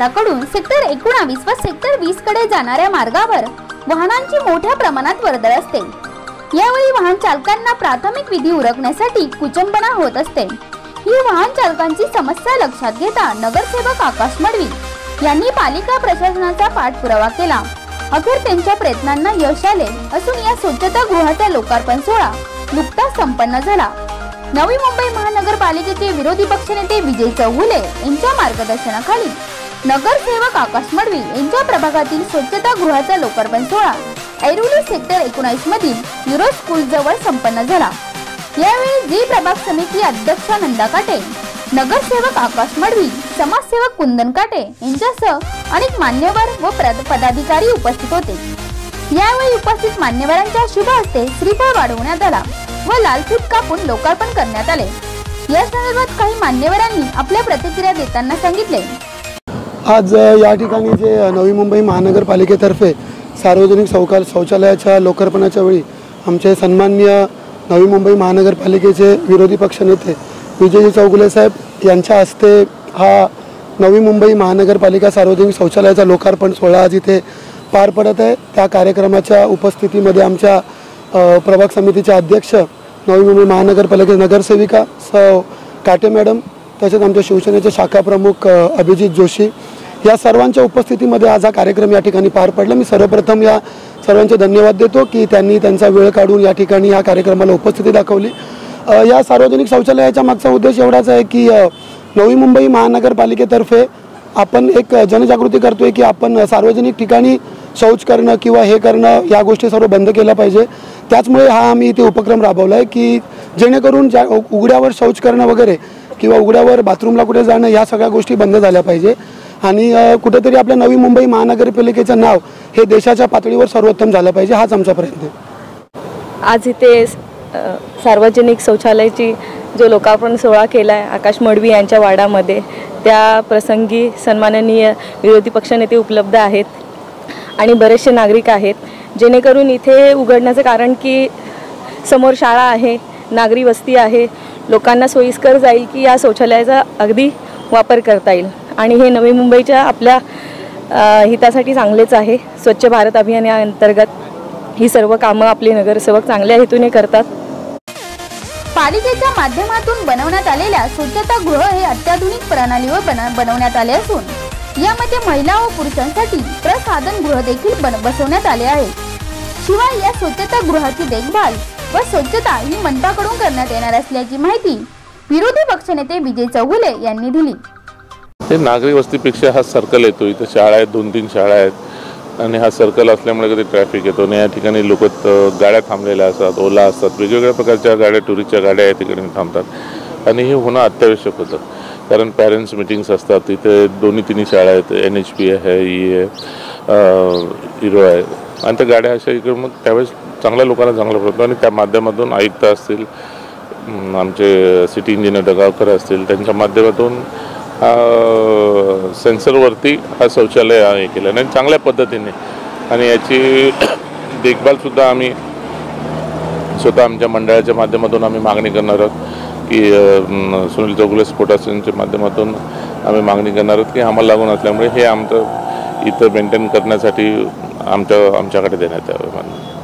क्षेत्राकडून सेक्टर एकोणावीस व सेक्टर वीसकडे जाणाऱ्या मार्गावर वाहनांची मोठ्या प्रमाणात वर्दळ असते. यावेळी वाहन चालकांना प्राथमिक विधी उरकण्यासाठी कुचंबना होत असते. ही वाहन चालकांची समस्या लक्षात घेता नगरसेवक आकाश मडवी यांनी पालिका प्रशासनाचा पाठपुरावा केला. अखेर त्यांच्या प्रयत्नांना यश आले असून या स्वच्छता गृहाचा लोकार्पण सोहळा नुकताच संपन्न झाला. नवी मुंबई महानगरपालिकेचे विरोधी पक्षनेते विजय चौगुले यांच्या मार्गदर्शनाखाली नगरसेवक आकाश मडवी यांच्या प्रभागातील स्वच्छता गृहाचा लोकार्पण सोहळा ऐरोली सेक्टर एकोणीस मधील युरो स्कूल जवळ संपन्न झाला. यावेळी जी प्रभाग समिती अध्यक्षा नंदा काटे नगरसेवक आकाश मडवी समाजसेवक कुंदन काटे यांच्यासह अनेक मान्यवर व पदाधिकारी उपस्थित होते. यावेळी उपस्थित मान्यवरांच्या शुभ हस्ते श्रीफळ वाढवण्यात आला व लालफीत कापून लोकार्पण करण्यात आले. या संदर्भात काही मान्यवरांनी आपल्या प्रतिक्रिया देताना सांगितले. आज या ठिकाणी जे नवी मुंबई महानगरपालिकेतर्फे सार्वजनिक शौका शौचालयाच्या लोकार्पणाच्या वेळी आमचे सन्माननीय नवी मुंबई महानगरपालिकेचे विरोधी पक्षनेते विजयजी चौगुले साहेब यांच्या हस्ते हा नवी मुंबई महानगरपालिका सार्वजनिक शौचालयाचा लोकार्पण सोहळा आज इथे पार पडत आहे. त्या कार्यक्रमाच्या उपस्थितीमध्ये आमच्या प्रभाग समितीचे अध्यक्ष नवी मुंबई महानगरपालिकेचे नगरसेविका स काटे मॅडम तसेच आमच्या शिवसेनेचे शाखा प्रमुख अभिजित जोशी या सर्वांच्या उपस्थितीमध्ये आज हा कार्यक्रम या ठिकाणी पार पडला. मी सर्वप्रथम या सर्वांचे धन्यवाद देतो की त्यांनी त्यांचा वेळ काढून या ठिकाणी या कार्यक्रमाला उपस्थिती दाखवली. या सार्वजनिक शौचालयाच्या मागचा उद्देश एवढाच आहे की नवी मुंबई महानगरपालिकेतर्फे आपण एक जनजागृती करतोय की आपण सार्वजनिक ठिकाणी शौच करणं किंवा हे करणं या गोष्टी सर्व बंद केल्या पाहिजे. त्याचमुळे हा आम्ही इथे उपक्रम राबवला आहे की जेणेकरून ज्या उ- उघड्यावर शौच करणं वगैरे किंवा उघड्यावर बाथरूमला कुठे जाणं या सगळ्या गोष्टी बंद झाल्या पाहिजे. आणि कुठेतरी आपल्या नवी मुंबई महानगरपालिकेचं नाव हे देशाच्या पातळीवर सर्वोत्तम झालं पाहिजे हाच आमचा प्रयत्न आज इथे सार्वजनिक शौचालयाची जो लोकार्पण सोहळा केला आहे आकाश मडवी यांच्या वाडामध्ये त्या प्रसंगी सन्माननीय विरोधी पक्षनेते उपलब्ध आहेत आणि बरेचसे नागरिक आहेत जेणेकरून इथे उघडण्याचं कारण की समोर शाळा आहे नागरी वस्ती आहे लोकांना सोयीस्कर जाईल की या शौचालयाचा अगदी वापर करता येईल. आणि हे नवी मुंबईच्या आपल्या हितासाठी चांगलेच आहे. स्वच्छ भारत अभियानाअंतर्गत अंतर्गत ही सर्व कामं आपले नगरसेवक चांगल्या हेतूने करतात. पालिकेच्या माध्यमातून बनवण्यात आलेल्या स्वच्छता गृह हे अत्याधुनिक प्रणालीवर बन- बनवण्यात आले असून यामध्ये महिला व पुरुषांसाठी प्रसाधन गृह देखील बन- बसवण्यात आले आहे. शिवाय या स्वच्छता गृहाची देखभाल व स्वच्छता ही मंडळाकडून करण्यात येणार असल्याची माहिती विरोधी पक्षनेते विजय चौगुले यांनी दिली. हे नागरी वस्तीपेक्षा हा सर्कल येतो इथं शाळा आहेत दोन तीन शाळा आहेत. आणि हा सर्कल असल्यामुळे कधी ट्रॅफिक येतो आणि या ठिकाणी लोक गाड्या थांबलेल्या असतात ओला असतात. वेगवेगळ्या प्रकारच्या गाड्या टुरिस्टच्या गाड्या या ठिकाणी थांबतात. आणि हे होणं अत्यावश्यक होतं. कारण पॅरेंट्स मिटिंग्स असतात. इथे दोन्ही तिन्ही शाळा आहेत. एन एच पी आहे ई आहे हिरो आहे. आणि त्या गाड्या अशा इकडे मग त्यावेळेस चांगल्या लोकांना चांगलं पडतो. आणि त्या माध्यमातून आयुक्त असतील आमचे सिटी इंजिनियर डगावकर असतील त्यांच्या माध्यमातून सेन्सरवरती हा शौचालय हे केलं आणि चांगल्या पद्धतीने. आणि याची देखभालसुद्धा आम्ही स्वतः आमच्या मंडळाच्या माध्यमातून आम्ही मागणी करणार आहोत की सुनील चौगुले स्पोर्ट माध्यमातून आम्ही मागणी करणार आहोत की आम्हाला लागून असल्यामुळे हे आमचं इथं मेंटेन करण्यासाठी आमच्या आमच्याकडे देण्यात यावं